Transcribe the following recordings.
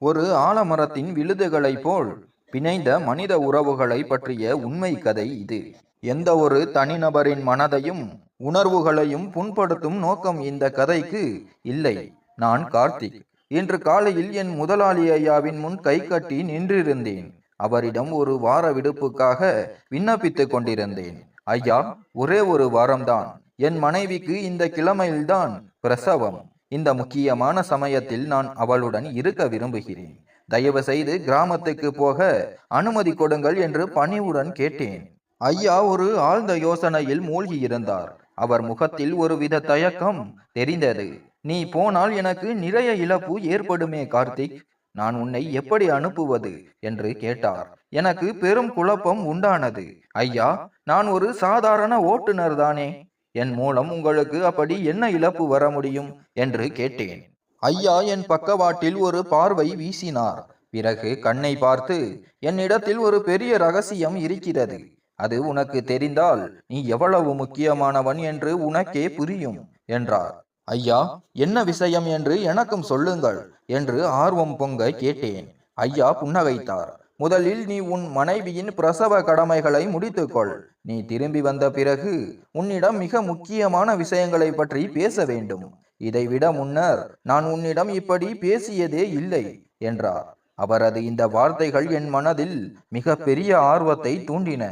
ஒரு ஆலமரத்தின் விழுதுகளைப் போல் பிணைந்த மனித உறவுகளை பற்றிய உண்மை கதை இது. எந்த ஒரு தனிநபரின் மனதையும் உணர்வுகளையும் புண்படுத்தும் நோக்கம் இந்த கதைக்கு இல்லை. நான் கார்த்திக். இன்று காலையில் என் முதலாளி ஐயாவின் முன் கை கட்டி நின்றிருந்தேன். அவரிடம் ஒரு வார விடுப்புக்காக விண்ணப்பித்துக் கொண்டிருந்தேன். ஐயா ஒரே ஒரு வாரம்தான். என் மனைவிக்கு இந்த கிழமையில்தான் பிரசவம். இந்த முக்கியமான சமயத்தில் நான் அவளுடன் இருக்க விரும்புகிறேன். தயவு செய்து கிராமத்துக்கு போக அனுமதி கொடுங்கள் என்று பணிவுடன் கேட்டேன். ஐயா ஒரு ஆழ்ந்த யோசனையில் மூழ்கி இருந்தார் அவர் முகத்தில் ஒருவித தயக்கம் தெரிந்தது. நீ போனால் எனக்கு நிறைய இழப்பு ஏற்படுமே கார்த்திக். நான் உன்னை எப்படி அனுப்புவது? என்று கேட்டார். எனக்கு பெரும் குழப்பம் உண்டானது. ஐயா நான் ஒரு சாதாரண ஓட்டுநர் தானே. என் மூலம் உங்களுக்கு அப்படி என்ன இழப்பு வர முடியும்? என்று கேட்டேன். ஐயா என் பக்கவாட்டில் ஒரு பார்வை வீசினார். பிறகு கண்ணை பார்த்து என்னிடத்தில் ஒரு பெரிய ரகசியம் இருக்கிறது. அது உனக்கு தெரிந்தால் நீ எவ்வளவு முக்கியமானவன் என்று உனக்கே புரியும் என்றார். ஐயா என்ன விஷயம் என்று எனக்கும் சொல்லுங்கள் என்று ஆர்வம் பொங்க கேட்டேன். ஐயா புன்னகைத்தார். முதலில் நீ உன் மனைவியின் பிரசவ கடமைகளை முடித்துக்கொள். நீ திரும்பி வந்த பிறகு உன்னிடம் மிக முக்கியமான விஷயங்களை பற்றி பேச வேண்டும். இதைவிட முன்னர் நான் உன்னிடம் இப்படி பேசியதே இல்லை என்றார். அவரது இந்த வார்த்தைகள் என் மனதில் மிக பெரிய ஆர்வத்தை தூண்டின.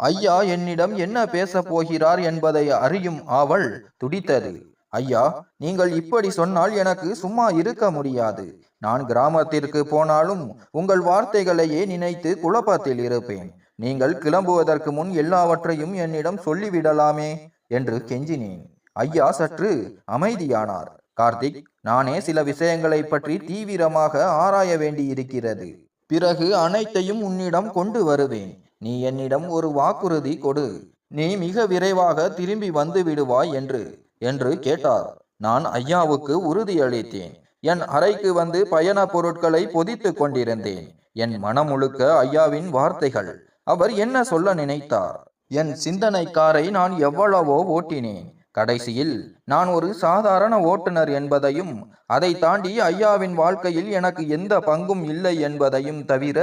ஐயா என்னிடம் என்ன பேசப் போகிறார் என்பதை அறியும் ஆவல் துடித்தது. ஐயா நீங்கள் இப்படி சொன்னால் எனக்கு சும்மா இருக்க முடியாது. நான் கிராமத்திற்கு போனாலும் உங்கள் வார்த்தைகளையே நினைத்து குழப்பத்தில் இருப்பேன். நீங்கள் கிளம்புவதற்கு முன் எல்லாவற்றையும் என்னிடம் சொல்லிவிடலாமே என்று கெஞ்சினேன். ஐயா சற்று அமைதியானார். கார்த்திக் நானே சில விஷயங்களை பற்றி தீவிரமாக ஆராய வேண்டியிருக்கிறது. பிறகு அனைத்தையும் உன்னிடம் கொண்டு வருவேன். நீ என்னிடம் ஒரு வாக்குறுதி கொடு. நீ மிக விரைவாக திரும்பி வந்து விடுவாய் என்று என்று கேட்டார். நான் ஐயாவுக்கு உறுதியளித்தேன். என் அறைக்கு வந்து பயண பொருட்களை பொதித்துக் கொண்டிருந்தேன். என் மனம் முழுக்க ஐயாவின் வார்த்தைகள். அவர் என்ன சொல்ல நினைத்தார்? என் சிந்தனை காரை நான் எவ்வளவோ ஓட்டினேன். கடைசியில் நான் ஒரு சாதாரண ஓட்டுநர் என்பதையும் அதை தாண்டி ஐயாவின் வாழ்க்கையில் எனக்கு எந்த பங்கும் இல்லை என்பதையும் தவிர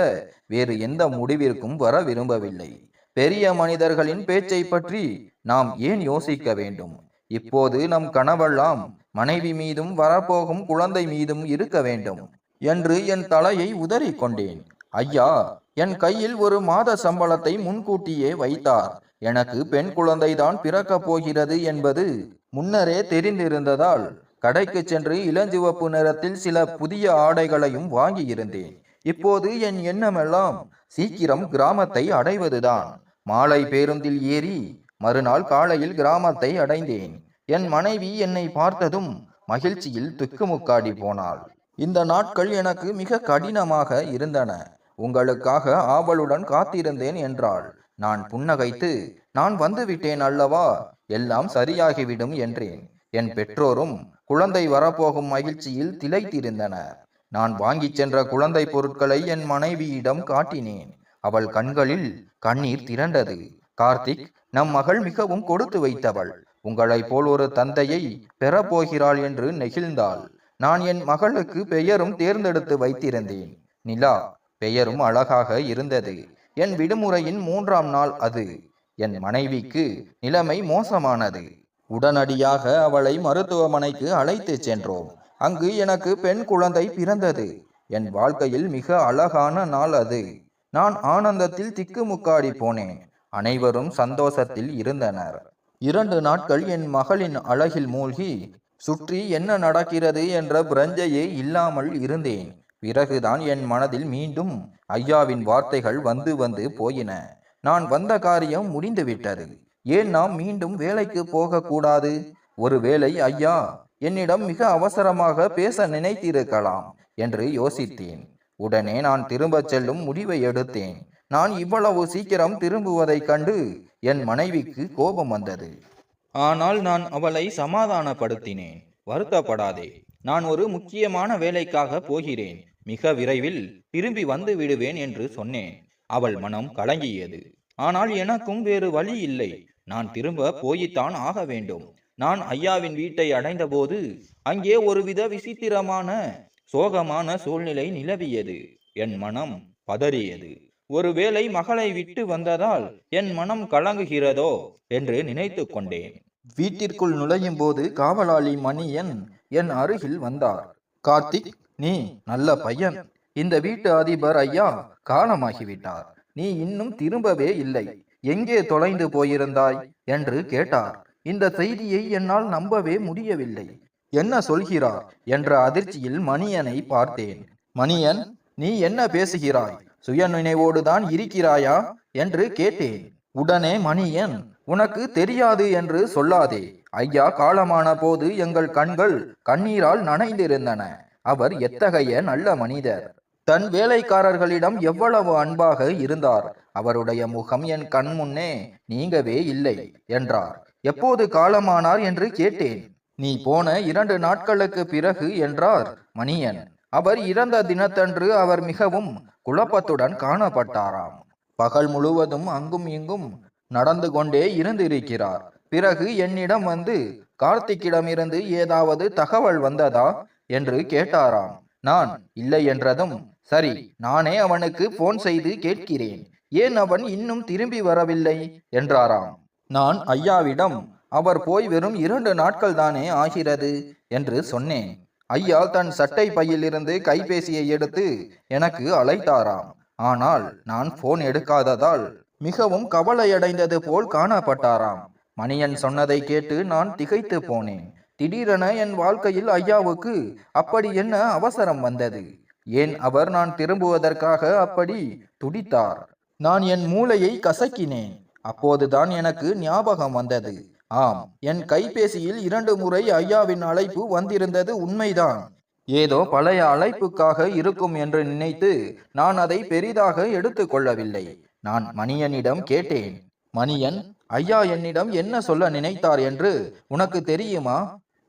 வேறு எந்த முடிவிற்கும் வர விரும்பவில்லை. பெரிய மனிதர்களின் பேச்சை பற்றி நாம் ஏன் யோசிக்க வேண்டும்? இப்போது நம் கனவெல்லாம் மனைவி மீதும் வரப்போகும் குழந்தை மீதும் இருக்க வேண்டும் என்று என் தலையை உதறிக் கொண்டேன். ஐயா என் கையில் ஒரு மாத சம்பளத்தை முன்கூட்டியே வைத்தார். எனக்கு பெண் குழந்தைதான் பிறக்கப் போகிறது என்பது முன்னரே தெரிந்திருந்ததால் கடைக்கு சென்று இளஞ்சிவப்பு நிறத்தில் சில புதிய ஆடைகளையும் வாங்கியிருந்தேன். இப்போது என் எண்ணமெல்லாம் சீக்கிரம் கிராமத்தை அடைவதுதான். மாலை பேருந்தில் ஏறி மறுநாள் காலையில் கிராமத்தை அடைந்தேன். என் மனைவி என்னை பார்த்ததும் மகிழ்ச்சியில் திக்குமுக்காடி போனாள். இந்த நாட்கள் எனக்கு மிக கடினமாக இருந்தன. உங்களுக்காக ஆவலுடன் காத்திருந்தேன் என்றாள். நான் புன்னகைத்து நான் வந்துவிட்டேன் அல்லவா? எல்லாம் சரியாகிவிடும் என்றேன். என் பெற்றோரும் குழந்தை வரப்போகும் மகிழ்ச்சியில் திளைத்திருந்தனர் நான் வாங்கிச் சென்ற குழந்தை பொருட்களை என் மனைவியிடம் காட்டினேன். அவள் கண்களில் கண்ணீர் திரண்டது. கார்த்திக் நம் மகள் மிகவும் கொடுத்து வைத்தவள். உங்களைப் போல் ஒரு தந்தையை பெறப்போகிறாள் என்று நெகிழ்ந்தாள். நான் என் மகளுக்கு பெயரும் தேர்ந்தெடுத்து வைத்திருந்தேன். நிலா பெயரும் அழகாக இருந்தது. என் விடுமுறையின் மூன்றாம் நாள் அது. என் மனைவிக்கு நிலைமை மோசமானது. உடனடியாக அவளை மருத்துவமனைக்கு அழைத்துச் சென்றோம். அங்கு எனக்கு பெண் குழந்தை பிறந்தது. என் வாழ்க்கையில் மிக அழகான நாள் அது. நான் ஆனந்தத்தில் திக்குமுக்காடி போனேன். அனைவரும் சந்தோஷத்தில் இருந்தனர். இரண்டு நாட்கள் என் மகளின் அழகில் மூழ்கி சுற்றி என்ன நடக்கிறது? என்ற பிரஞ்சையே இல்லாமல் இருந்தேன். பிறகுதான் என் மனதில் மீண்டும் ஐயாவின் வார்த்தைகள் வந்து வந்து போயின. நான் வந்த காரியம் முடிந்துவிட்டது. ஏன் நாம் மீண்டும் வேலைக்கு போகக்கூடாது? ஒருவேளை ஐயா என்னிடம் மிக அவசரமாக பேச நினைத்திருக்கலாம் என்று யோசித்தேன். உடனே நான் திரும்பச் செல்லும் முடிவை எடுத்தேன். நான் இவ்வளவு சீக்கிரம் திரும்புவதைக் கண்டு என் மனைவிக்கு கோபம் வந்தது. ஆனால் நான் அவளை சமாதானப்படுத்தினேன். வருத்தப்படாதே. நான் ஒரு முக்கியமான வேலைக்காக போகிறேன். மிக விரைவில் திரும்பி வந்து விடுவேன் என்று சொன்னேன். அவள் மனம் கலங்கியது. ஆனால் எனக்கும் வேறு வழி இல்லை. நான் திரும்ப போய்த்தான் ஆக வேண்டும். நான் ஐயாவின் வீட்டை அடைந்தபோது அங்கே ஒருவித விசித்திரமான சோகமான சூழ்நிலை நிலவியது. என் மனம் பதறியது. ஒருவேளை மகளை விட்டு வந்ததால் என் மனம் கலங்குகிறதோ என்று நினைத்து கொண்டேன். வீட்டிற்குள் நுழையும் போது காவலாளி மணியன் என் அருகில் வந்தார். கார்த்திக் நீ நல்ல பையன். இந்த வீட்டு அதிபர் ஐயா காலமாகிவிட்டார். நீ இன்னும் திரும்பவே இல்லை. எங்கே தொலைந்து போயிருந்தாய்? என்று கேட்டார். இந்த செய்தியை என்னால் நம்பவே முடியவில்லை. என்ன சொல்கிறார்? என்ற அதிர்ச்சியில் மணியனை பார்த்தேன். மணியன் நீ என்ன பேசுகிறாய்? சுய நினைவோடு தான் இருக்கிறாயா? என்று கேட்டேன். உடனே மணியன் உனக்கு தெரியாது என்று சொல்லாதே. ஐயா காலமான போது எங்கள் கண்கள் கண்ணீரால் நனைந்திருந்தன. அவர் எத்தகைய நல்ல மனிதர்? தன் வேலைக்காரர்களிடம் எவ்வளவு அன்பாக இருந்தார்? அவருடைய முகம் என் கண் முன்னே நீங்கவே இல்லை என்றார். எப்போது காலமானார்? என்று கேட்டேன். நீ போன இரண்டு நாட்களுக்கு பிறகு என்றார் மணியன். அவர் இறந்த தினத்தன்று அவர் மிகவும் குழப்பத்துடன் காணப்பட்டாராம். பகல் முழுவதும் அங்கும் இங்கும் நடந்து கொண்டே இருந்திருக்கிறார். பிறகு என்னிடம் வந்து கார்த்திக்கிடமிருந்து ஏதாவது தகவல் வந்ததா? என்று கேட்டாராம். நான் இல்லை என்றதும் சரி நானே அவனுக்கு போன் செய்து கேட்கிறேன். ஏன் அவன் இன்னும் திரும்பி வரவில்லை? என்றாராம். நான் ஐயாவிடம் அவர் போய் வெறும் இரண்டு நாட்கள் தானே ஆகிறது? என்று சொன்னேன். ஐயா தன் சட்டை பையிலிருந்து கைபேசியை எடுத்து எனக்கு அழைத்தாராம். ஆனால் நான் போன் எடுக்காததால் மிகவும் கவலையடைந்தது போல் காணப்பட்டாராம். மணியன் சொன்னதை கேட்டு நான் திகைத்து போனேன். திடீரென என் வாழ்க்கையில் ஐயாவுக்கு அப்படி என்ன அவசரம் வந்தது? ஏன் அவர் நான் திரும்புவதற்காக அப்படி துடித்தார்? நான் என் மூளையை கசக்கினேன். அப்போதுதான் எனக்கு ஞாபகம் வந்தது. ஆம் என் கைபேசியில் இரண்டு முறை ஐயாவின் அழைப்பு வந்திருந்தது உண்மைதான். ஏதோ பழைய அழைப்புக்காக இருக்கும் என்று நினைத்து நான் அதை பெரிதாக எடுத்துக்கொள்ளவில்லை நான் மணியனிடம் கேட்டேன் மணியன் ஐயா என்னிடம் என்ன சொல்ல நினைத்தார் என்று உனக்கு தெரியுமா?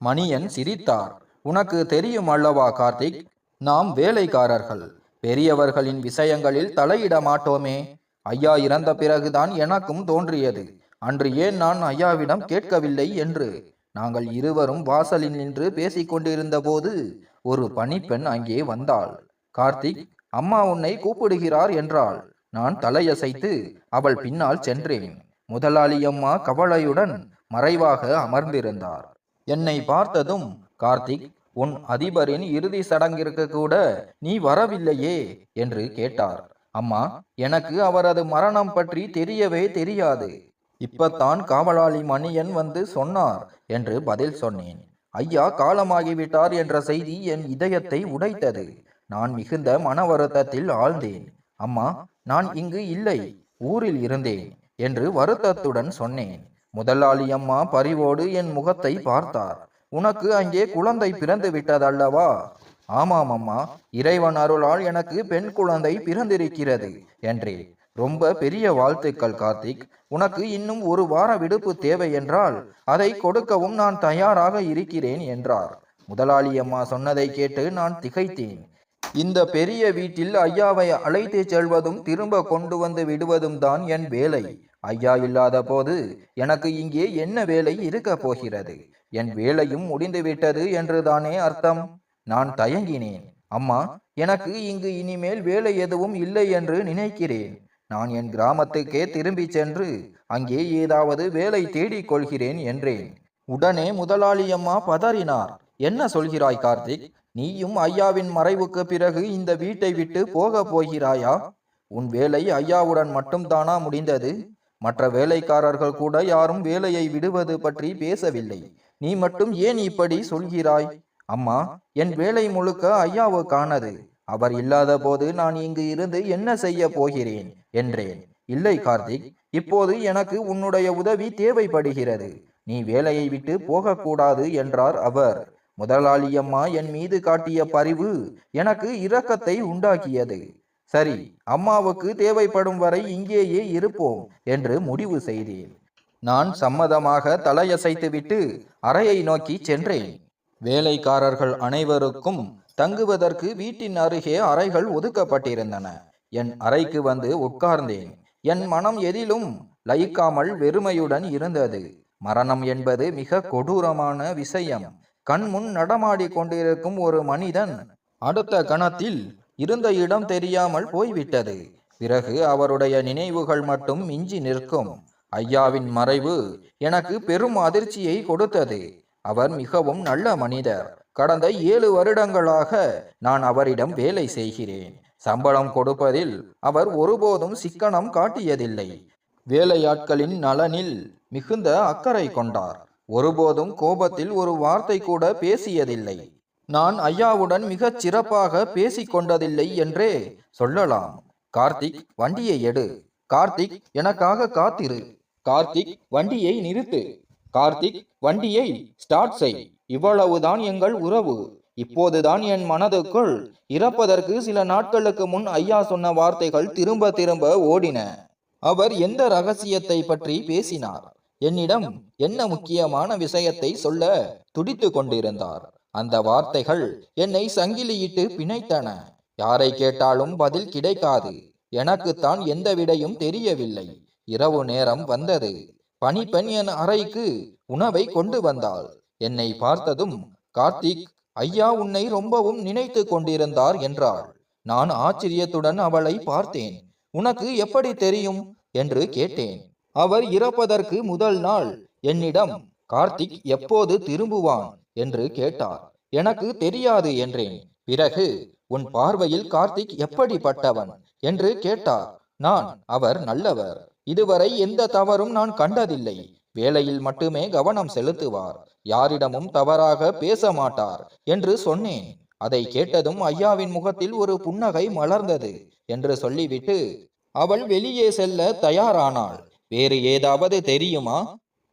மணியன் சிரித்தார் உனக்கு தெரியும் அல்லவா கார்த்திக்? நாம் வேலைக்காரர்கள். பெரியவர்களின் விஷயங்களில் தலையிட மாட்டோமே. ஐயா இறந்த பிறகுதான் எனக்கும் தோன்றியது. அன்று ஏன் நான் ஐயாவிடம் கேட்கவில்லை என்று? நாங்கள் இருவரும் வாசலில் நின்று பேசிக் கொண்டிருந்த போது ஒரு பணிப்பெண் அங்கே வந்தாள். கார்த்திக் அம்மா உன்னை கூப்பிடுகிறார் என்றாள். நான் தலையசைத்து அவள் பின்னால் சென்றேன். முதலாளி அம்மா கவலையுடன் மறைவாக அமர்ந்திருந்தார். என்னை பார்த்ததும் கார்த்திக் உன் அதிபரின் இறுதி சடங்கிற்கு கூட நீ வரவில்லையே என்று கேட்டார். அம்மா எனக்கு அவரது மரணம் பற்றி தெரியவே தெரியாது. இப்பத்தான் காவலாளி மணியன் வந்து சொன்னார் என்று பதில் சொன்னேன். ஐயா காலமாகிவிட்டார் என்ற செய்தி என் இதயத்தை உடைத்தது. நான் மிகுந்த மன வருத்தத்தில் ஆழ்ந்தேன். அம்மா நான் இங்கு இல்லை ஊரில் இருந்தேன் என்று வருத்தத்துடன் சொன்னேன். முதலாளி அம்மா பரிவோடு என் முகத்தை பார்த்தார். உனக்கு அங்கே குழந்தை பிறந்து விட்டதல்லவா? ஆமாம் அம்மா இறைவன் அருளால் எனக்கு பெண் குழந்தை பிறந்திருக்கிறது என்றேன். ரொம்ப பெரிய வாழ்த்துக்கள் கார்த்திக். உனக்கு இன்னும் ஒரு வார விடுப்பு தேவை என்றால் அதை கொடுக்கவும் நான் தயாராக இருக்கிறேன் என்றார். முதலாளி அம்மா சொன்னதை கேட்டு நான் திகைத்தேன். இந்த பெரிய வீட்டில் ஐயாவை அழைத்து செல்வதும் திரும்ப கொண்டு வந்து விடுவதும் தான் என் வேலை. ஐயா இல்லாத போது எனக்கு இங்கே என்ன வேலை இருக்க போகிறது? என் வேலையும் முடிந்துவிட்டது என்றுதானே அர்த்தம்? நான் தயங்கினேன். அம்மா எனக்கு இங்கு இனிமேல் வேலை எதுவும் இல்லை என்று நினைக்கிறேன். நான் என் கிராமத்துக்கே திரும்பி சென்று அங்கே ஏதாவது வேலை தேடிக் கொள்கிறேன் என்றேன். உடனே முதலாளி அம்மா பதறினார். என்ன சொல்கிறாய் கார்த்திக்? நீயும் ஐயாவின் மறைவுக்கு பிறகு இந்த வீட்டை விட்டு போக போகிறாயா? உன் வேலை ஐயாவுடன் மட்டும்தானா முடிந்தது? மற்ற வேலைக்காரர்கள் கூட யாரும் வேலையை விடுவது பற்றி பேசவில்லை. நீ மட்டும் ஏன் இப்படி சொல்கிறாய்? அம்மா என் வேலை முழுக்க ஐயாவுக்கானது. அவர் இல்லாத போது நான் இங்கு இருந்து என்ன செய்ய போகிறேன்? என்றேன். இல்லை கார்த்திக் இப்போது எனக்கு உன்னுடைய உதவி தேவைப்படுகிறது. நீ வேலையை விட்டு போகக்கூடாது என்றார் அவர். முதலாளியம்மா என் மீது காட்டிய பரிவு எனக்கு இரக்கத்தை உண்டாக்கியது. சரி அம்மாவுக்கு தேவைப்படும் வரை இங்கேயே இருப்போம் என்று முடிவு செய்தேன். நான் சம்மதமாக தலையசைத்துவிட்டு அறையை நோக்கி சென்றேன். வேலைக்காரர்கள் அனைவருக்கும் தங்குவதற்கு வீட்டின் அருகே அறைகள் ஒதுக்கப்பட்டிருந்தன. என் அறைக்கு வந்து உட்கார்ந்தேன். என் மனம் எதிலும் லயிக்காமல் வெறுமையுடன் இருந்தது. மரணம் என்பது மிக கொடூரமான விஷயம். கண்முன் நடமாடி கொண்டிருக்கும் ஒரு மனிதன் அடுத்த கணத்தில் இருந்த இடம் தெரியாமல் போய்விட்டது. பிறகு அவருடைய நினைவுகள் மட்டும் மிஞ்சி நிற்கும். ஐயாவின் மறைவு எனக்கு பெரும் அதிர்ச்சியை கொடுத்தது. அவர் மிகவும் நல்ல மனிதர். கடந்த ஏழு வருடங்களாக நான் அவரிடம் வேலை செய்கிறேன். சம்பளம் கொடுப்பதில் அவர் ஒருபோதும் சிக்கனம் காட்டியதில்லை. வேலையாட்களின் நலனில் மிகுந்த அக்கறை கொண்டார். ஒருபோதும் கோபத்தில் ஒரு வார்த்தை கூட பேசியதில்லை. நான் ஐயாவுடன் மிகச் சிறப்பாக பேசிக்கொண்டதில்லை என்றே சொல்லலாம். கார்த்திக் வண்டியை எடு. கார்த்திக் எனக்காக காத்திரு. கார்த்திக் வண்டியை நிறுத்து. கார்த்திக் வண்டியை ஸ்டார்ட் செய். இவ்வளவுதான் எங்கள் உறவு. இப்போதுதான் என் மனதுக்குள் இறப்பதற்கு சில நாட்களுக்கு முன் ஐயா சொன்ன வார்த்தைகள் திரும்ப திரும்ப ஓடின. அவர் எந்த ரகசியத்தை பற்றி பேசினார்? என்னிடம் என்ன முக்கியமான விஷயத்தை சொல்ல துடித்து கொண்டிருந்தார்? அந்த வார்த்தைகள் என்னை சங்கிலியிட்டு பிணைத்தன. யாரை கேட்டாலும் பதில் கிடைக்காது. எனக்குத்தான் எந்த விடையும் தெரியவில்லை. இரவு நேரம் வந்தது. பணிப்பெண் என் அறைக்கு உணவை கொண்டு வந்தாள். என்னை பார்த்ததும் கார்த்திக் ஐயா உன்னை ரொம்பவும் நினைத்து கொண்டிருந்தார் என்றாள். நான் ஆச்சரியத்துடன் அவளை பார்த்தேன். உனக்கு எப்படி தெரியும்? என்று கேட்டேன். அவர் இறப்பதற்கு முதல் நாள். என்னிடம் கார்த்திக் எப்போது திரும்புவான்? என்று கேட்டார். எனக்கு தெரியாது என்றேன். பிறகு உன் பார்வையில் கார்த்திக் எப்படிப்பட்டவன்? என்று கேட்டார். நான் அவர் நல்லவர். இதுவரை எந்த தவறும் நான் கண்டதில்லை. வேலையில் மட்டுமே கவனம் செலுத்துவார். யாரிடமும் தவறாக பேச மாட்டார் என்று சொன்னேன். அதை கேட்டதும் ஐயாவின் முகத்தில் ஒரு புன்னகை மலர்ந்தது என்று சொல்லிவிட்டு அவள் வெளியே செல்ல தயாரானாள். வேறு ஏதாவது தெரியுமா?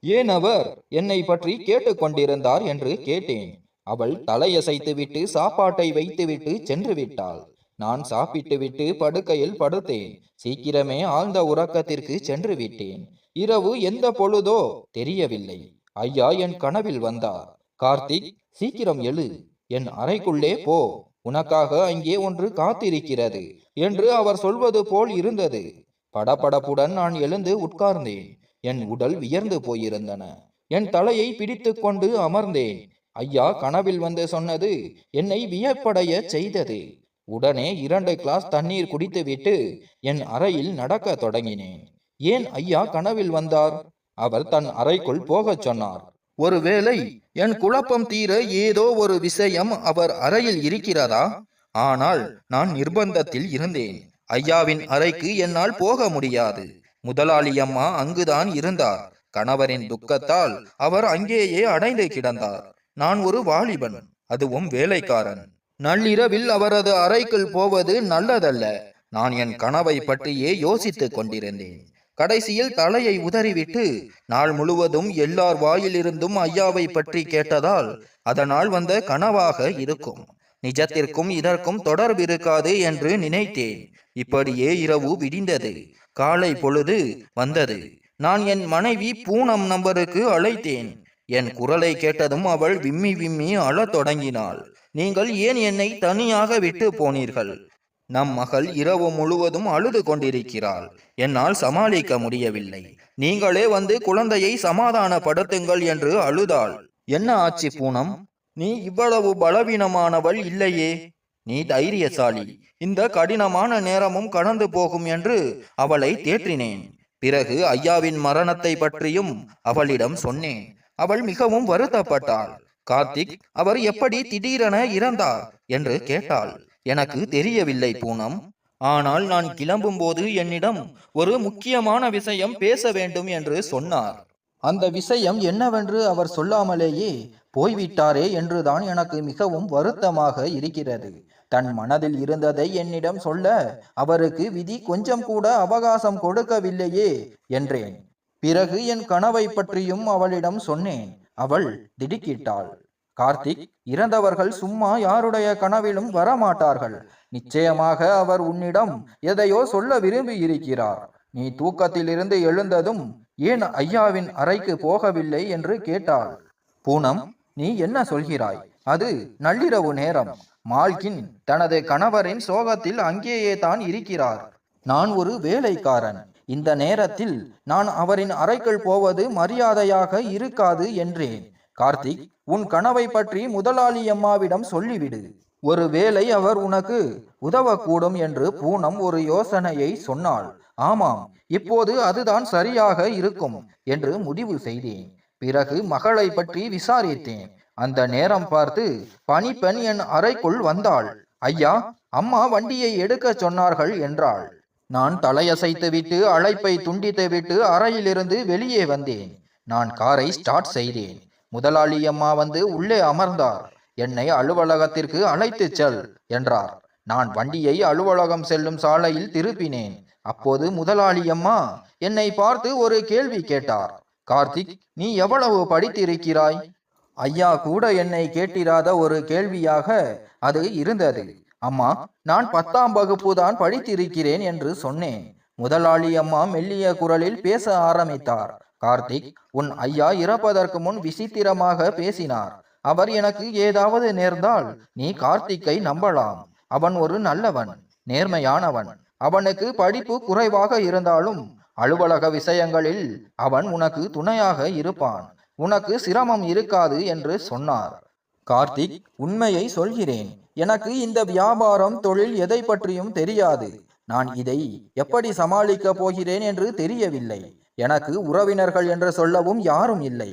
ஏன் அவர் என்னை பற்றி கேட்டுக்கொண்டிருந்தார் என்று கேட்டேன். அவள் தலையசைத்துவிட்டு சாப்பாட்டை வைத்துவிட்டு சென்று விட்டாள். நான் சாப்பிட்டுவிட்டு படுக்கையில் படுத்தேன். சீக்கிரமே ஆழ்ந்த உறக்கத்திற்கு சென்று விட்டேன். இரவு எந்த பொழுதோ தெரியவில்லை. ஐயா என் கனவில் வந்தார். கார்த்திக் சீக்கிரம் எழு. என் அறைக்குள்ளே போ. உனக்காக அங்கே ஒன்று காத்திருக்கிறது என்று அவர் சொல்வது போல் இருந்தது. படபடப்புடன் நான் எழுந்து உட்கார்ந்தேன். என் உடல் வியர்ந்து போயிருந்தன. என் தலையை பிடித்து கொண்டு அமர்ந்தேன். ஐயா கனவில் வந்து சொன்னது என்னை வியப்படைய செய்தது. உடனே இரண்டு கிளாஸ் தண்ணீர் குடித்துவிட்டு என் அறையில் நடக்க தொடங்கினேன். ஏன் ஐயா கனவில் வந்தார்? அவர் தன் அறைக்குள் போகச் சொன்னார். ஒருவேளை என் குழப்பம் தீர ஏதோ ஒரு விஷயம் அவர் அறையில் இருக்கிறதா? ஆனால் நான் நிர்பந்தத்தில் இருந்தேன். ஐயாவின் அறைக்கு என்னால் போக முடியாது. முதலாளி அம்மா அங்குதான் இருந்தார். கணவரின் துக்கத்தால் அவர் அங்கேயே அடைந்து கிடந்தார். நான் ஒரு வாலிபன் அதுவும் வேலைக்காரன். நள்ளிரவில் அவரது அறைக்குள் போவது நல்லதல்ல. நான் என் கனவை பற்றியே யோசித்துக் கொண்டிருந்தேன். கடைசியில் தலையை உதறிவிட்டு நாள் முழுவதும் எல்லார் வாயிலிருந்தும் ஐயாவை பற்றி கேட்டதால் அதனால் வந்த கனவாக இருக்கும். நிஜத்திற்கும் இதற்கும் தொடர்பு இருக்காது என்று நினைத்தேன். இப்படியே இரவு விடிந்தது. காலை பொழுது வந்தது. நான் என் மனைவி பூனம் நம்பருக்கு அழைத்தேன். என் குரலை கேட்டதும் அவள் விம்மி விம்மி அழத் தொடங்கினாள். நீங்கள் ஏன் என்னை தனியாக விட்டு போனீர்கள்? நம் மகள் இரவு முழுவதும் அழுது கொண்டிருக்கிறாள். என்னால் சமாளிக்க முடியவில்லை. நீங்களே வந்து குழந்தையை சமாதானப்படுத்துங்கள் என்று அழுதாள். என்ன ஆச்சு பூனம்? நீ இவ்வளவு பலவீனமானவள் இல்லையே. நீ தைரியசாலி. இந்த கடினமான நேரமும் கடந்து போகும் என்று அவளை தேற்றினேன். பிறகு ஐயாவின் மரணத்தை பற்றியும் அவளிடம் சொன்னேன். அவள் மிகவும் வருத்தப்பட்டாள். கார்த்திக் அவர் எப்படி திடீரென இறந்தார்? என்று கேட்டாள். எனக்கு தெரியவில்லை பூனம். ஆனால் நான் கிளம்பும்போது என்னிடம் ஒரு முக்கியமான விஷயம் பேச வேண்டும் என்று சொன்னார். அந்த விஷயம் என்னவென்று அவர் சொல்லாமலேயே போய்விட்டாரே என்றுதான் எனக்கு மிகவும் வருத்தமாக இருக்கிறது. தன் மனதில் இருந்ததை என்னிடம் சொல்ல அவருக்கு விதி கொஞ்சம் கூட அவகாசம் கொடுக்கவில்லையே என்றேன். பிறகு என் கனவை பற்றியும் அவளிடம் சொன்னேன். அவள் திடுக்கிட்டாள். கார்த்திக் இறந்தவர்கள் சும்மா யாருடைய கனவிலும் வரமாட்டார்கள். நிச்சயமாக அவர் உன்னிடம் எதையோ சொல்ல விரும்பி இருக்கிறார் நீ தூக்கத்திலிருந்து எழுந்ததும் ஏன் ஐயாவின் அறைக்கு போகவில்லை? என்று கேட்டாள். பூனம் நீ என்ன சொல்கிறாய்? அது நள்ளிரவு நேரம். மால்கின் தனது கணவரின் சோகத்தில் அங்கேயே தான் இருக்கிறார். நான் ஒரு வேலைக்காரன். இந்த நேரத்தில் நான் அவரின் அறைக்குள் போவது மரியாதையாக இருக்காது என்றேன். கார்த்திக் உன் கனவை பற்றி முதலாளி அம்மாவிடம் சொல்லிவிடு. ஒருவேளை அவர் உனக்கு உதவக்கூடும் என்று பூனம் ஒரு யோசனையை சொன்னாள். ஆமாம் இப்போது அதுதான் சரியாக இருக்கும் என்று முடிவு செய்தேன். பிறகு மகளை பற்றி விசாரித்தேன். அந்த நேரம் பார்த்து பணிப்பெண் என் அறைக்குள் வந்தாள். ஐயா அம்மா வண்டியை எடுக்கச் சொன்னார்கள் என்றாள். நான் தலையசைத்துவிட்டு அழைப்பை துண்டித்துவிட்டு அறையிலிருந்து வெளியே வந்தேன். நான் காரை ஸ்டார்ட் செய்தேன். முதலாளி அம்மா வந்து உள்ளே அமர்ந்தார். என்னை அலுவலகத்திற்கு அழைத்துச் செல் என்றார். நான் வண்டியை அலுவலகம் செல்லும் சாலையில் திருப்பினேன். அப்போது முதலாளி அம்மா என்னை பார்த்து ஒரு கேள்வி கேட்டார். கார்த்திக் நீ எவ்வளவு படித்திருக்கிறாய்? ஐயா கூட என்னை கேட்டிராத ஒரு கேள்வியாக அது இருந்தது. அம்மா நான் பத்தாம் வகுப்பு தான் படித்திருக்கிறேன் என்று சொன்னேன். முதலாளி அம்மா மெல்லிய குரலில் பேச ஆரம்பித்தார். கார்த்திக் உன் ஐயா இறப்பதற்கு முன் விசித்திரமாக பேசினார். அவர் எனக்கு ஏதாவது நேர்ந்தால் நீ கார்த்திக்கை நம்பலாம். அவன் ஒரு நல்லவன் நேர்மையானவன். அவனுக்கு படிப்பு குறைவாக இருந்தாலும் அலுவலக விஷயங்களில் அவன் உனக்கு துணையாக இருப்பான். உனக்கு சிரமம் இருக்காது என்று சொன்னார். கார்த்திக் உண்மையை சொல்கிறேன். எனக்கு இந்த வியாபாரம் தொழில் எதை பற்றியும் தெரியாது. நான் இதை எப்படி சமாளிக்கப் போகிறேன் என்று தெரியவில்லை. எனக்கு உறவினர்கள் என்று சொல்லவும் யாரும் இல்லை.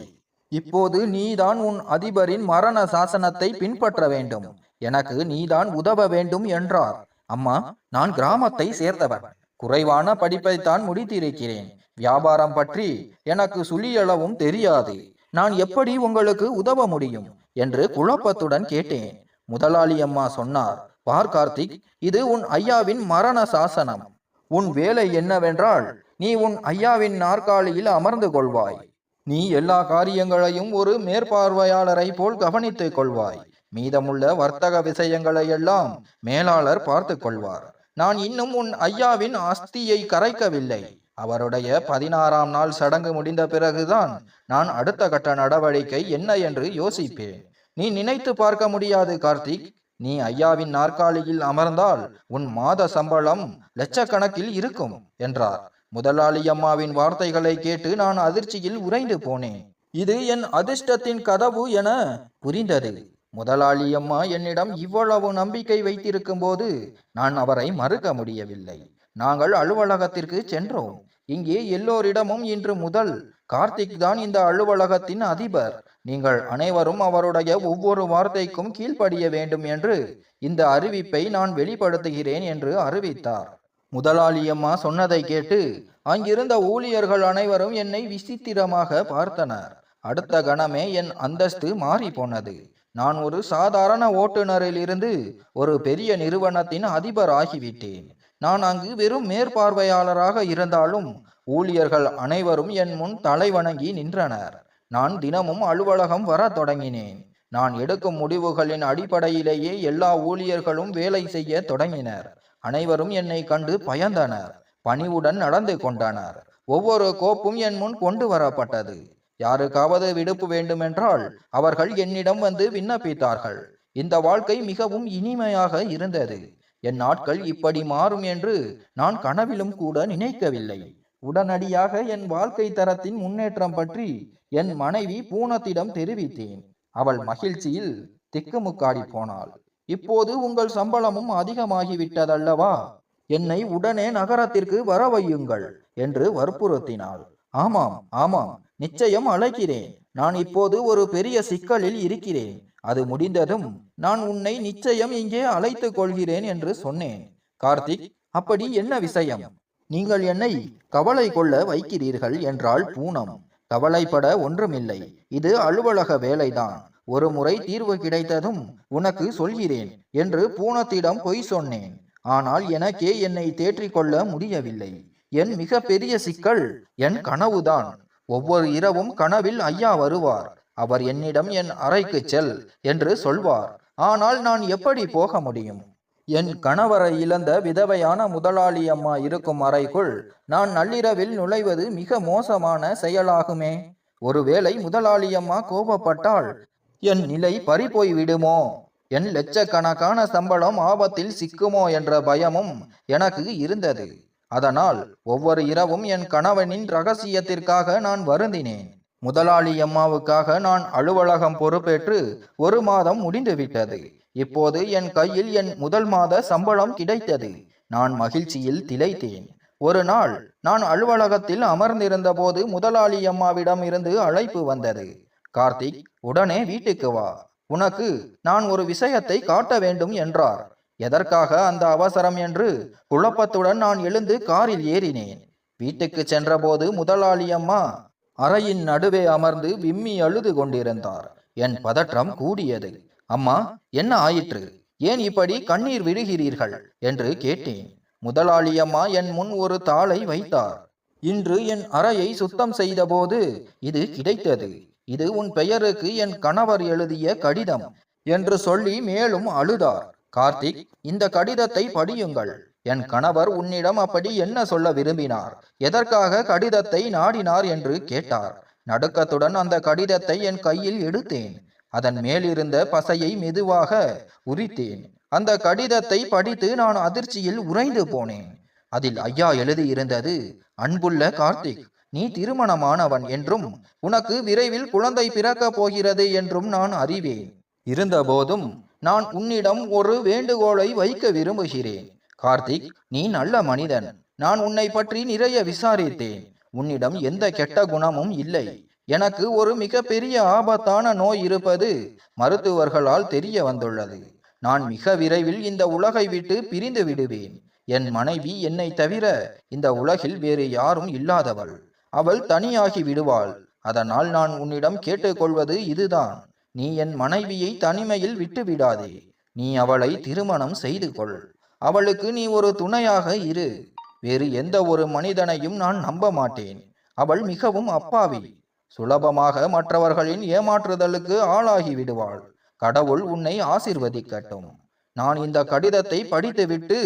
இப்போது நீதான் உன் அதிபரின் மரண சாசனத்தை பின்பற்ற வேண்டும். எனக்கு நீதான் உதவ வேண்டும் என்றார். அம்மா நான் கிராமத்தை சேர்ந்தவன். குறைவான படிப்பைத்தான் முடித்திருக்கிறேன். வியாபாரம் பற்றி எனக்கு சுழியளவும் தெரியாது. நான் எப்படி உங்களுக்கு உதவ முடியும்? என்று குழப்பத்துடன் கேட்டேன். முதலாளி அம்மா சொன்னார் பார் கார்த்திக் இது உன் ஐயாவின் மரண சாசனம். உன் வேலை என்னவென்றால் நீ உன் ஐயாவின் நாற்காலியில் அமர்ந்து கொள்வாய். நீ எல்லா காரியங்களையும் ஒரு மேற்பார்வையாளரை போல் கவனித்துக் கொள்வாய். மீதமுள்ள வர்த்தக விஷயங்களை எல்லாம் மேலாளர் பார்த்து கொள்வார். நான் இன்னும் உன் ஐயாவின் அஸ்தியை கரைக்கவில்லை. அவருடைய பதினாறாம் நாள் சடங்கு முடிந்த பிறகுதான் நான் அடுத்த கட்ட நடவடிக்கை என்ன என்று யோசிப்பேன். நீ நினைத்து பார்க்க முடியாது கார்த்திக். நீ ஐயாவின் நாற்காலியில் அமர்ந்தால் உன் மாத சம்பளம் லட்சக்கணக்கில் இருக்கும் என்றார். முதலாளி அம்மாவின் வார்த்தைகளை கேட்டு நான் அதிர்ச்சியில் உறைந்து போனேன். இது என் அதிர்ஷ்டத்தின் கதவு என புரிந்தது. முதலாளி அம்மா என்னிடம் இவ்வளவு நம்பிக்கை வைத்திருக்கும் போது நான் அவரை மறுக்க முடியவில்லை. நாங்கள் அலுவலகத்திற்கு சென்றோம். இங்கே எல்லோரிடமும் இன்று முதல் கார்த்திக் தான் இந்த அலுவலகத்தின் அதிபர். நீங்கள் அனைவரும் அவருடைய ஒவ்வொரு வார்த்தைக்கும் கீழ்ப்படிய வேண்டும் என்று இந்த அறிவிப்பை நான் வெளிப்படுத்துகிறேன் என்று அறிவித்தார். முதலாளியம்மா சொன்னதை கேட்டு அங்கிருந்த ஊழியர்கள் அனைவரும் என்னை விசித்திரமாக பார்த்தனர். அடுத்த கணமே என் அந்தஸ்து மாறி போனது நான் ஒரு சாதாரண ஓட்டுநரிலிருந்து ஒரு பெரிய நிறுவனத்தின் அதிபர் ஆகிவிட்டேன் நான் அங்கு வெறும் மேற்பார்வையாளராக இருந்தாலும் ஊழியர்கள் அனைவரும் என் முன் தலை வணங்கி நின்றனர். நான் தினமும் அலுவலகம் வர தொடங்கினேன். நான் எடுக்கும் முடிவுகளின் அடிப்படையிலேயே எல்லா ஊழியர்களும் வேலை செய்ய தொடங்கினர். அனைவரும் என்னை கண்டு பயந்தனர். பணிவுடன் நடந்து கொண்டனர். ஒவ்வொரு கோப்பும் என் முன் கொண்டு வரப்பட்டது. யாருக்காவது விடுப்பு வேண்டுமென்றால் அவர்கள் என்னிடம் வந்து விண்ணப்பித்தார்கள். இந்த வாழ்க்கை மிகவும் இனிமையாக இருந்தது. என் நாட்கள் இப்படி மாறும் என்று நான் கனவிலும் கூட நினைக்கவில்லை. உடனடியாக என் வாழ்க்கை தரத்தின் முன்னேற்றம் பற்றி என் மனைவி பூனத்திடம் தெரிவித்தேன். அவள் மகிழ்ச்சியில் திக்குமுக்காடி போனாள். இப்போது உங்கள் சம்பளமும் அதிகமாகிவிட்டதல்லவா? என்னை உடனே நகரத்திற்கு வரவையுங்கள் என்று வற்புறுத்தினாள். ஆமாம் ஆமாம் நிச்சயம் அழைக்கிறேன். நான் இப்போது ஒரு பெரிய சிக்கலில் இருக்கிறேன். அது முடிந்ததும் நான் உன்னை நிச்சயம் இங்கே அழைத்து கொள்கிறேன் என்று சொன்னேன். கார்த்திக் அப்படி என்ன விஷயம்? நீங்கள் என்னை கவலை கொள்ள வைக்கிறீர்கள் என்றால் பூனம். கவலைப்பட ஒன்றுமில்லை. இது அலுவலக வேலைதான். ஒரு முறை தீர்வு கிடைத்ததும் உனக்கு சொல்கிறேன் என்று பூனத்திடம் பொய் சொன்னேன். ஆனால் எனக்கே என்னை தேற்றிக் கொள்ள முடியவில்லை. என் மிக பெரிய சிக்கல் என் கனவுதான். ஒவ்வொரு இரவும் கனவில் ஐயா வருவார். அவர் என்னிடம் என் அறைக்கு செல் என்று சொல்வார். ஆனால் நான் எப்படி போக முடியும்? என் கணவரை இழந்த விதவையான முதலாளி அம்மா இருக்கும் அறைக்குள் நான் நள்ளிரவில் நுழைவது மிக மோசமான செயலாகுமே. ஒருவேளை முதலாளி அம்மா கோபப்பட்டால் என் நிலை பறிபோய் விடுமோ என் லட்சக்கணக்கான சம்பளம் ஆபத்தில் சிக்குமோ என்ற பயமும் எனக்கு இருந்தது. அதனால் ஒவ்வொரு இரவும் என் கணவனின் ரகசியத்திற்காக நான் வருந்தினேன். முதலாளி அம்மாவுக்காக நான் அலுவலகம் பொறுப்பேற்று ஒரு மாதம் முடிந்துவிட்டது. இப்போது என் கையில் என் முதல் மாத சம்பளம் கிடைத்தது. நான் மகிழ்ச்சியில் திளைத்தேன். ஒரு நாள் நான் அலுவலகத்தில் அமர்ந்திருந்த போது முதலாளி அம்மாவிடம் இருந்து அழைப்பு வந்தது. கார்த்திக் உடனே வீட்டுக்கு வா. உனக்கு நான் ஒரு விஷயத்தை காட்ட வேண்டும் என்றார். எதற்காக அந்த அவசரம் என்று? குழப்பத்துடன் நான் எழுந்து காரில் ஏறினேன். வீட்டுக்கு சென்றபோது முதலாளி அம்மா அறையின் நடுவே அமர்ந்து விம்மி அழுது கொண்டிருந்தார். என் பதற்றம் கூடியது. அம்மா என்ன ஆயிற்று? ஏன் இப்படி கண்ணீர் விடுகிறீர்கள்? என்று கேட்டேன். முதலாளி அம்மா என் முன் ஒரு தாளை வைத்தார். இன்று என் அறையை சுத்தம் செய்தபோது இது கிடைத்தது. இது உன் பெயருக்கு என் கணவர் எழுதிய கடிதம் என்று சொல்லி மேலும் அழுதார். கார்த்திக் இந்த கடிதத்தை படியுங்கள். என் கணவர் உன்னிடம் அப்படி என்ன சொல்ல விரும்பினார்? எதற்காக கடிதத்தை நாடினார்? என்று கேட்டார். நடுக்கத்துடன் அந்த கடிதத்தை என் கையில் எடுத்தேன். அதன் மேலிருந்த பசையை மெதுவாக உரித்தேன். அந்த கடிதத்தை படித்து நான் அதிர்ச்சியில் உறைந்து போனேன். அதில் ஐயா எழுதியிருந்தது அன்புள்ள கார்த்திக் நீ திருமணமானவன் என்றும் உனக்கு விரைவில் குழந்தை பிறக்கப் போகிறது என்றும் நான் அறிவேன். இருந்தபோதும் நான் உன்னிடம் ஒரு வேண்டுகோளை வைக்க விரும்புகிறேன். கார்த்திக் நீ நல்ல மனிதன். நான் உன்னை பற்றி நிறைய விசாரித்தேன். உன்னிடம் எந்த கெட்ட குணமும் இல்லை. எனக்கு ஒரு மிகப்பெரிய ஆபத்தான நோய் இருப்பது மருத்துவர்களால் தெரிய வந்துள்ளது. நான் மிக விரைவில் இந்த உலகை விட்டு பிரிந்து விடுவேன். என் மனைவி என்னை தவிர இந்த உலகில் வேறு யாரும் இல்லாதவள். அவள் தனியாகி விடுவாள். அதனால் நான் உன்னிடம் கேட்டுக்கொள்வது இதுதான். நீ என் மனைவியை தனிமையில் விட்டு விடாதே நீ அவளை திருமணம் செய்து கொள் அவளுக்கு நீ ஒரு துணையாக இரு. வேறு எந்த ஒரு மனிதனையும் நான் நம்ப மாட்டேன். அவள் மிகவும் அப்பாவி. சுலபமாக மற்றவர்களின் ஏமாற்றுதலுக்கு ஆளாகி விடுவாள். கடவுள் உன்னை ஆசிர்வதிக்கட்டும். நான் இந்த கடிதத்தை படித்துவிட்டு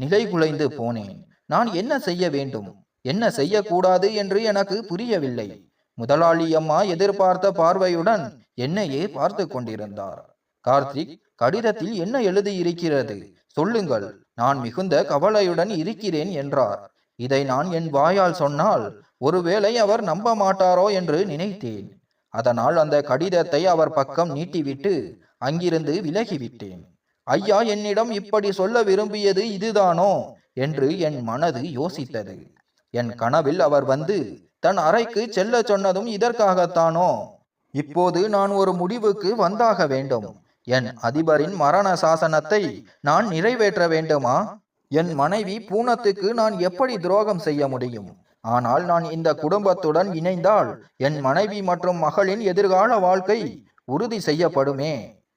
நிலைகுலைந்து போனேன். நான் என்ன செய்ய வேண்டும்? என்ன செய்யக்கூடாது என்று எனக்கு புரியவில்லை. முதலாளி அம்மா எதிர்பார்த்த பார்வையுடன் என்னையே பார்த்து கொண்டிருந்தார். கார்த்திக் கடிதத்தில் என்ன எழுதியிருக்கிறது? சொல்லுங்கள். நான் மிகுந்த கவலையுடன் இருக்கிறேன் என்றார். இதை நான் என் வாயால் சொன்னால் ஒருவேளை அவர் நம்ப மாட்டாரோ என்று நினைத்தேன். அதனால் அந்த கடிதத்தை அவர் பக்கம் நீட்டிவிட்டு அங்கிருந்து விலகிவிட்டேன். ஐயா என்னிடம் இப்படி சொல்ல விரும்பியது இதுதானோ? என்று என் மனது யோசித்தது. என் கனவில் அவர் வந்து தன் அறைக்கு செல்ல சொன்னதும் இதற்காகத்தானோ? இப்போது நான் ஒரு முடிவுக்கு வந்தாக வேண்டும். என் அதிபரின் மரண சாசனத்தை நான் நிறைவேற்ற வேண்டுமா? என் மனைவி பூனத்துக்கு நான் எப்படி துரோகம் செய்ய முடியும்? ஆனால் நான் இந்த குடும்பத்துடன் இணைந்தால் என் மனைவி மற்றும் மகளின் எதிர்கால வாழ்க்கை உறுதி செய்யப்படுமே.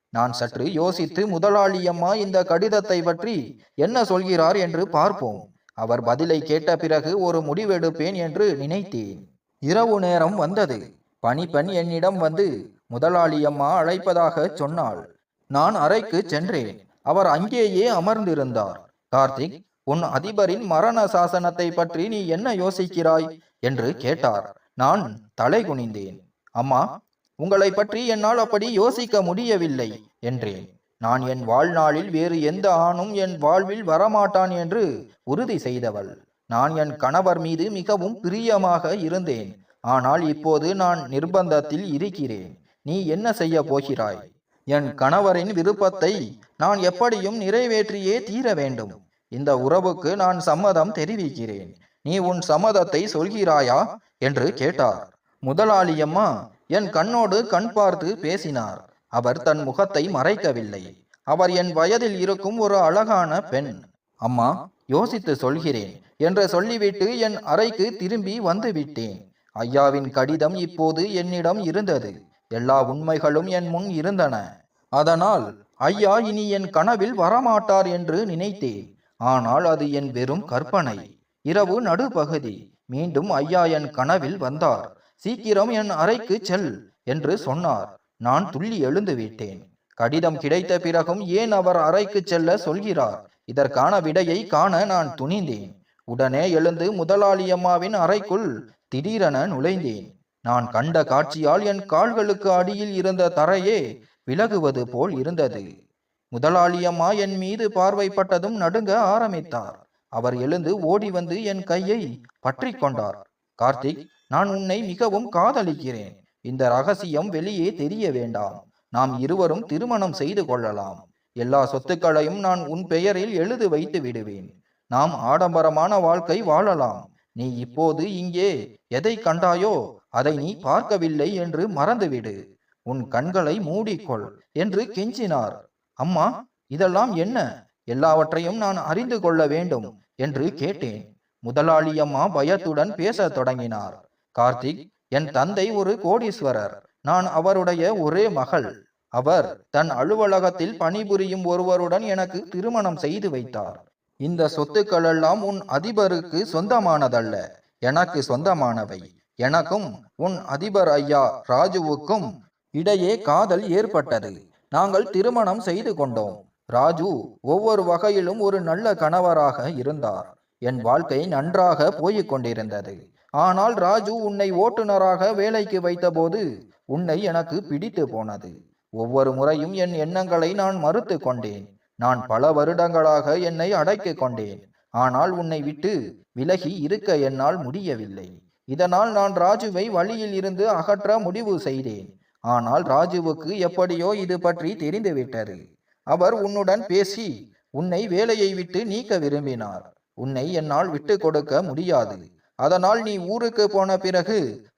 நான் சற்று யோசித்து முதலாளியம்மா இந்த கடிதத்தை பற்றி என்ன சொல்கிறார்? என்று பார்ப்போம். அவர் பதிலை கேட்ட பிறகு ஒரு முடிவெடுப்பேன் என்று நினைத்தேன். இரவு நேரம் வந்தது. பணிப்பெண் என்னிடம் வந்து முதலாளி அம்மா அழைப்பதாக சொன்னாள். நான் அறைக்கு சென்றேன். அவர் அங்கேயே அமர்ந்திருந்தார். கார்த்திக் உன் அதிபரின் மரண சாசனத்தை பற்றி நீ என்ன யோசிக்கிறாய்? என்று கேட்டார். நான் தலை குனிந்தேன். அம்மா உங்களை பற்றி என்னால் அப்படி யோசிக்க முடியவில்லை என்றேன். நான் என் வாழ்நாளில் வேறு எந்த ஆணும் என் வாழ்வில் வரமாட்டான் என்று உறுதி செய்தவள். நான் என் கணவர் மீது மிகவும் பிரியமாக இருந்தேன். ஆனால் இப்போது நான் நிர்பந்தத்தில் இருக்கிறேன். நீ என்ன செய்ய போகிறாய்? என் கணவரின் விருப்பத்தை நான் எப்படியும் நிறைவேற்றியே தீர வேண்டும். இந்த உறவுக்கு நான் சம்மதம் தெரிவிக்கிறேன். நீ உன் சம்மதத்தை சொல்கிறாயா? என்று கேட்டார். முதலாளியம்மா என் கண்ணோடு கண் பார்த்து பேசினார். அவர் தன் முகத்தை மறைக்கவில்லை. அவர் என் வயதில் இருக்கும் ஒரு அழகான பெண். அம்மா யோசித்து சொல்கிறேன் என்று சொல்லிவிட்டு என் அறைக்கு திரும்பி வந்துவிட்டேன். ஐயாவின் கடிதம் இப்போது என்னிடம் இருந்தது. எல்லா உண்மைகளும் என் முன் இருந்தன. அதனால் ஐயா இனி என் கனவில் வரமாட்டார் என்று நினைத்தேன். ஆனால் அது என் வெறும் கற்பனை. இரவு நடுப்பகுதி. மீண்டும் ஐயா என் கனவில் வந்தார். சீக்கிரம் என் அறைக்கு செல் என்று சொன்னார். நான் துள்ளி எழுந்து விட்டேன். கடிதம் கிடைத்த பிறகும் ஏன் அவர் அறைக்கு செல்ல சொல்கிறார்? இதற்கான விடையை காண நான் துணிந்தேன். உடனே எழுந்து முதலாளியம்மாவின் அறைக்குள் திடீரென நுழைந்தேன். நான் கண்ட காட்சியால் என் கால்களுக்கு அடியில் இருந்த தரையே விலகுவது போல் இருந்தது. முதலாளியம்மா என் மீது பார்வைப்பட்டதும் நடுங்க ஆரம்பித்தார். அவர் எழுந்து ஓடி வந்து என் கையை பற்றி கொண்டார். கார்த்திக் நான் உன்னை மிகவும் காதலிக்கிறேன். இந்த ரகசியம் வெளியே தெரிய வேண்டாம். நாம் இருவரும் திருமணம் செய்து கொள்ளலாம். எல்லா சொத்துக்களையும் நான் உன் பெயரில் எழுது வைத்து விடுவேன். நாம் ஆடம்பரமான வாழ்க்கை வாழலாம். நீ இப்போது இங்கே எதை கண்டாயோ அதை நீ பார்க்கவில்லை என்று மறந்துவிடு. உன் கண்களை மூடிக்கொள் என்று கெஞ்சினார். அம்மா இதெல்லாம் என்ன? எல்லாவற்றையும் நான் அறிந்து கொள்ள வேண்டும் என்று கேட்டேன். முதலாளி அம்மா பயத்துடன் பேசத் தொடங்கினார். கார்த்திக் என் தந்தை ஒரு கோடீஸ்வரர். நான் அவருடைய ஒரே மகள். அவர் தன் அலுவலகத்தில் பணிபுரியும் ஒருவருடன் எனக்கு திருமணம் செய்து வைத்தார். இந்த சொத்துக்கள் எல்லாம் உன் அதிபருக்கு சொந்தமானதல்ல. எனக்கு சொந்தமானவை. எனக்கும் உன் அதிபர் ஐயா ராஜுவுக்கும் இடையே காதல் ஏற்பட்டது. நாங்கள் திருமணம் செய்து கொண்டோம். ராஜு ஒவ்வொரு வகையிலும் ஒரு நல்ல கணவராக இருந்தார். என் வாழ்க்கை நன்றாக போய்க் கொண்டிருந்தது. ஆனால் ராஜு உன்னை ஓட்டுநராக வேலைக்கு வைத்தபோது உன்னை எனக்கு பிடித்து போனது. ஒவ்வொரு முறையும் என் எண்ணங்களை நான் மறுத்து கொண்டேன். நான் பல வருடங்களாக என்னை அடக்கிக் கொண்டேன். ஆனால் உன்னை விட்டு விலகி இருக்க என்னால் முடியவில்லை. இதனால் நான் ராஜுவை வழியில் இருந்து அகற்ற முடிவு செய்தேன். ஆனால் ராஜுவுக்கு எப்படியோ இது பற்றி தெரிந்துவிட்டது. அவர் உன்னுடன் பேசி உன்னை வேலையை விட்டு நீக்க விரும்பினார். உன்னை என்னால் விட்டு கொடுக்க முடியாது. அதனால் நீ ஊருக்கு போன பிறகு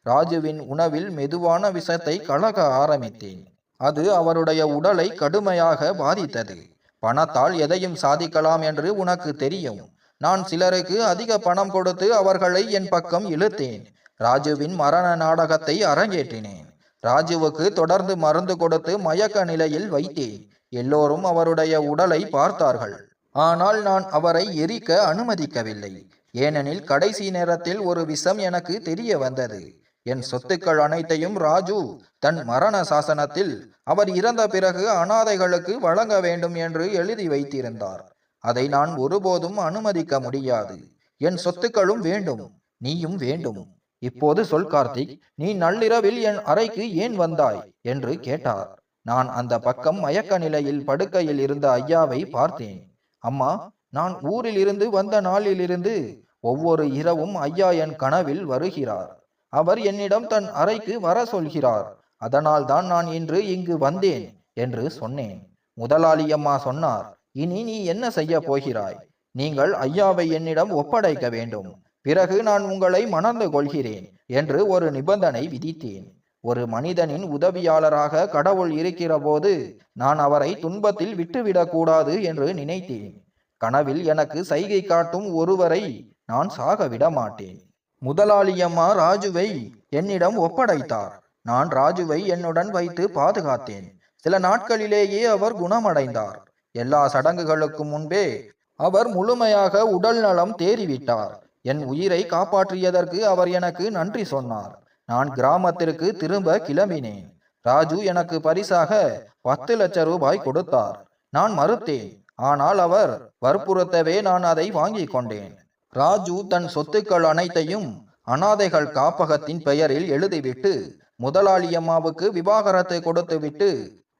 ராஜுவின் உணவில் மெதுவான விஷத்தை கலக்க ஆரம்பித்தேன். அது அவருடைய உடலை கடுமையாக பாதித்தது. பணத்தால் எதையும் சாதிக்கலாம் என்று உனக்கு தெரியும். நான் சிலருக்கு அதிக பணம் கொடுத்து அவர்களை என் பக்கம் இழுத்தேன். ராஜுவின் மரண நாடகத்தை அரங்கேற்றினேன். ராஜுவுக்கு தொடர்ந்து மருந்து கொடுத்து மயக்க நிலையில் வைத்தேன். எல்லோரும் அவருடைய உடலை பார்த்தார்கள். ஆனால் நான் அவரை எரிக்க அனுமதிக்கவில்லை. ஏனெனில் கடைசி நேரத்தில் ஒரு விஷம் எனக்கு தெரிய வந்தது. என் சொத்துக்கள் அனைத்தையும் ராஜு தன் மரண சாசனத்தில் அவர் இறந்த பிறகு அனாதைகளுக்கு வழங்க வேண்டும் என்று எழுதி வைத்திருந்தார். அதை நான் ஒருபோதும் அனுமதிக்க முடியாது. என் சொத்துக்களும் வேண்டும். நீயும் வேண்டும். இப்போது சொல் கார்த்திக் நீ நள்ளிரவில் என் அறைக்கு ஏன் வந்தாய்? என்று கேட்டார். நான் அந்த பக்கம் மயக்க நிலையில் படுக்கையில் இருந்த ஐயாவை பார்த்தேன். அம்மா நான் ஊரில் இருந்து வந்த நாளிலிருந்து ஒவ்வொரு இரவும் ஐயா என் கனவில் வருகிறார். அவர் என்னிடம் தன் அறைக்கு வர சொல்கிறார். அதனால் தான் நான் இன்று இங்கு வந்தேன் என்று சொன்னேன். முதலாளி அம்மா சொன்னார் இனி நீ என்ன செய்ய போகிறாய்? நீங்கள் ஐயாவை என்னிடம் ஒப்படைக்க வேண்டும். பிறகு நான் உங்களை மணந்து கொள்கிறேன் என்று ஒரு நிபந்தனை விதித்தேன். ஒரு மனிதனின் உதவியாளராக கடவுள் இருக்கிற போது நான் அவரை துன்பத்தில் விட்டுவிடக்கூடாது என்று நினைத்தேன். கனவில் எனக்கு சைகை காட்டும் ஒருவரை நான் சாக விட மாட்டேன் முதலாளியம்மா ராஜுவை என்னிடம் ஒப்படைத்தார். நான் ராஜுவை என்னுடன் வைத்து பாதுகாத்தேன். சில நாட்களிலேயே அவர் குணமடைந்தார். எல்லா சடங்குகளுக்கும் முன்பே அவர் முழுமையாக உடல் நலம் தேறிவிட்டார். என் உயிரை காப்பாற்றியதற்கு அவர் எனக்கு நன்றி சொன்னார். நான் கிராமத்திற்கு திரும்ப கிளம்பினேன். ராஜு எனக்கு பரிசாக பத்து லட்சம் ரூபாய் கொடுத்தார். நான் மறுத்தேன். ஆனால் அவர் வற்புறுத்தவே நான் அதை வாங்கி கொண்டேன். ராஜு தன் சொத்துக்கள் அனைத்தையும் அனாதைகள் காப்பகத்தின் பெயரில் எழுதிவிட்டு முதலாளியம்மாவுக்கு விவாகரத்தை கொடுத்துவிட்டு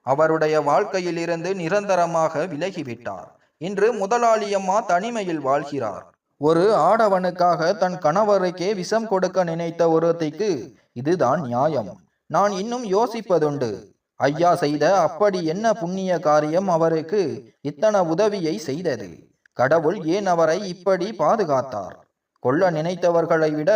அவருடைய வாழ்க்கையில் இருந்து நிரந்தரமாக விலகிவிட்டார். இன்று முதலாளியம்மா தனிமையில் வாழ்கிறார். ஒரு ஆடவனுக்காக தன் கணவருக்கே விஷம் கொடுக்க நினைத்த ஒருத்திக்கு இதுதான் நியாயம். நான் இன்னும் யோசிப்பதுண்டு. ஐயா செய்த அப்படி என்ன புண்ணிய காரியம் அவருக்கு? இத்தனை உதவியை செய்தது. கடவுள் ஏன் அவரை இப்படி பாதுகாத்தார்? கொல்ல நினைத்தவர்களை விட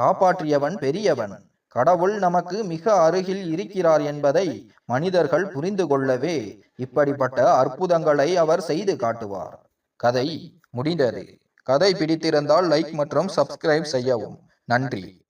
காப்பாற்றியவன் பெரியவன். கடவுள் நமக்கு மிக அருகில் இருக்கிறார் என்பதை மனிதர்கள் புரிந்து கொள்ளவே இப்படிப்பட்ட அற்புதங்களை அவர் செய்து காட்டுவார். கதை முடிந்தது. கதை பிடித்திருந்தால் லைக் மற்றும் சப்ஸ்கிரைப் செய்யவும். நன்றி.